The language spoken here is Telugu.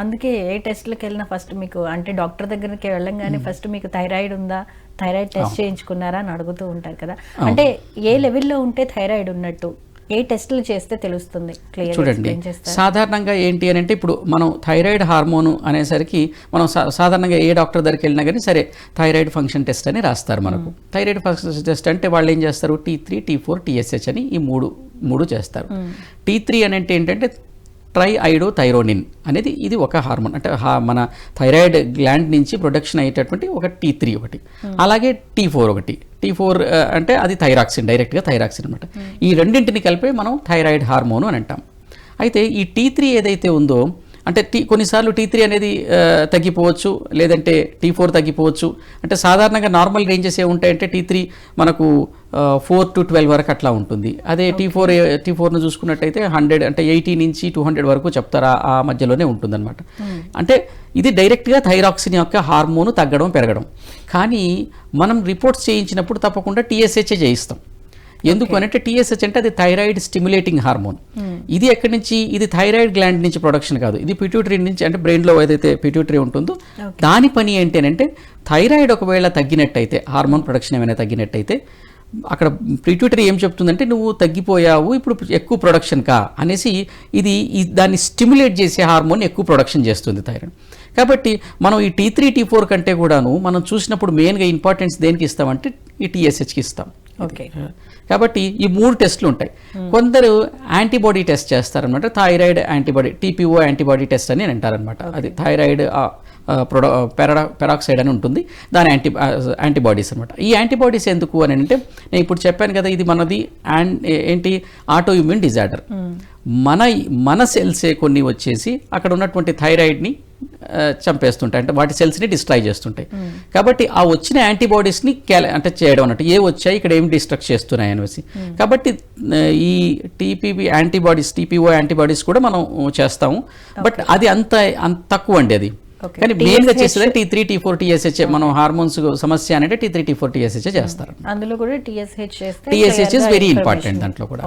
అందుకే ఏ టెస్ట్లకు వెళ్ళినా ఫస్ట్ మీకు అంటే డాక్టర్ దగ్గరికి వెళ్ళంగానే ఫస్ట్ మీకు థైరాయిడ్ ఉందా? థైరాయిడ్ టెస్ట్ చేయించుకున్నారా అని అడుగుతూ ఉంటారు కదా. అంటే ఏ లెవెల్లో ఉంటే థైరాయిడ్ ఉన్నట్టు ఏ టెస్టులు చేస్తే తెలుస్తుంది? క్లియర్ చూడండి సాధారణంగా ఏంటి అని అంటే ఇప్పుడు మనం థైరాయిడ్ హార్మోన్ అనేసరికి మనం సాధారణంగా ఏ డాక్టర్ దగ్గరికి వెళ్ళినా కానీ సరే థైరాయిడ్ ఫంక్షన్ టెస్ట్ అని రాస్తారు మనకు. థైరాయిడ్ ఫంక్షన్ టెస్ట్ అంటే వాళ్ళు ఏం చేస్తారు? T three T four TSH అని ఈ మూడు మూడు చేస్తారు. టీ త్రీ అని అంటే ఏంటంటే ట్రై ఐడో థైరోనిన్ అనేది ఇది ఒక హార్మోన్. అంటే హా- మన థైరాయిడ్ గ్లాండ్ నుంచి ప్రొడక్షన్ అయ్యేటటువంటి ఒక టీ త్రీ ఒకటి. అలాగే టీ ఫోర్ ఒకటి. టీ ఫోర్ అంటే అది థైరాక్సిన్ డైరెక్ట్గా థైరాక్సిన్ అనమాట ఈ రెండింటిని కలిపి మనం థైరాయిడ్ హార్మోన్ అని అంటాం. అయితే ఈ టీ త్రీ ఏదైతే ఉందో అంటే టీ కొన్నిసార్లు టీ త్రీ అనేది తగ్గిపోవచ్చు లేదంటే టీ ఫోర్ తగ్గిపోవచ్చు. అంటే సాధారణంగా నార్మల్ రేంజెస్ ఏ ఉంటాయంటే టీ త్రీ మనకు ఫోర్ టు ట్వెల్వ్ వరకు అట్లా ఉంటుంది. అదే టీ ఫోర్ టీ ఫోర్ను చూసుకున్నట్టయితే హండ్రెడ్ అంటే ఎయిటీ నుంచి టూ హండ్రెడ్ వరకు చెప్తారు ఆ- ఆ మధ్యలోనే ఉంటుందన్నమాట. అంటే ఇది డైరెక్ట్గా థైరాక్సిన్ యొక్క హార్మోన్ తగ్గడం పెరగడం. కానీ మనం రిపోర్ట్స్ చేయించినప్పుడు తప్పకుండా టీఎస్హెచ్ఏ చేయిస్తాం. ఎందుకు అంటే టీఎస్హెచ్ అంటే అది థైరాయిడ్ స్టిమ్యులేటింగ్ హార్మోన్ ఇది ఎక్కడి నుంచి? ఇది థైరాయిడ్ గ్లాండ్ నుంచి ప్రొడక్షన్ కాదు. ఇది పిట్యూటరీ నుంచి అంటే బ్రెయిన్లో ఏదైతే పిట్యూటరీ ఉంటుందో దాని పని ఏంటంటే థైరాయిడ్ ఒకవేళ తగ్గినట్టయితే హార్మోన్ ప్రొడక్షన్ ఏమైనా తగ్గినట్టయితే అక్కడ పిట్యూటరీ ఏం చెప్తుందంటే నువ్వు తగ్గిపోయావు ఇప్పుడు ఎక్కువ ప్రొడక్షన్ కా అనేసి ఇది దాన్ని స్టిమ్యులేట్ చేసే హార్మోన్ ఎక్కువ ప్రొడక్షన్ చేస్తుంది థైరాయిడ్ కాబట్టి మనం ఈ టీ త్రీ టీ ఫోర్ కంటే కూడాను మనం చూసినప్పుడు మెయిన్గా ఇంపార్టెన్స్ దేనికి ఇస్తామంటే ఈ టీఎస్హెచ్కి ఇస్తాం. ఓకే కాబట్టి ఈ మూడు టెస్టులు ఉంటాయి. కొందరు యాంటీబాడీ టెస్ట్ చేస్తారనమాట thyroid antibody TPO antibody test అని అంటారనమాట అది థైరాయిడ్ ప్రొడ పెరడా పెరాక్సైడ్ అని ఉంటుంది. దాని యాంటీ యాంటీబాడీస్ అనమాట ఈ యాంటీబాడీస్ ఎందుకు అని అంటే నేను ఇప్పుడు చెప్పాను కదా ఇది మనది ఏంటి ఆటో ఇమ్యూన్ డిజార్డర్ మన మన సెల్సే కొన్ని వచ్చేసి అక్కడ ఉన్నటువంటి థైరాయిడ్ని చంపేస్తుంటాయి. అంటే వాటి సెల్స్ని డిస్ట్రాయ్ చేస్తుంటాయి. కాబట్టి ఆ వచ్చిన యాంటీబాడీస్ని క్యాల అంటే చేయడం అన్నట్టు. ఏ వచ్చాయి ఇక్కడ ఏం డిస్ట్రక్ట్ చేస్తున్నాయి అనేసి. కాబట్టి ఈ టీపీబీ యాంటీబాడీస్ టీపీఓ యాంటీబాడీస్ కూడా మనం చేస్తాము. బట్ అది అంత అంత తక్కువ అండి అది. కానీ మెయిన్గా చేసేది T three T four TSH మనం హార్మోన్స్ సమస్య అంటే T three T four TSH చేస్తారు. అందులో కూడా TSH TSH is very important దాంట్లో కూడా.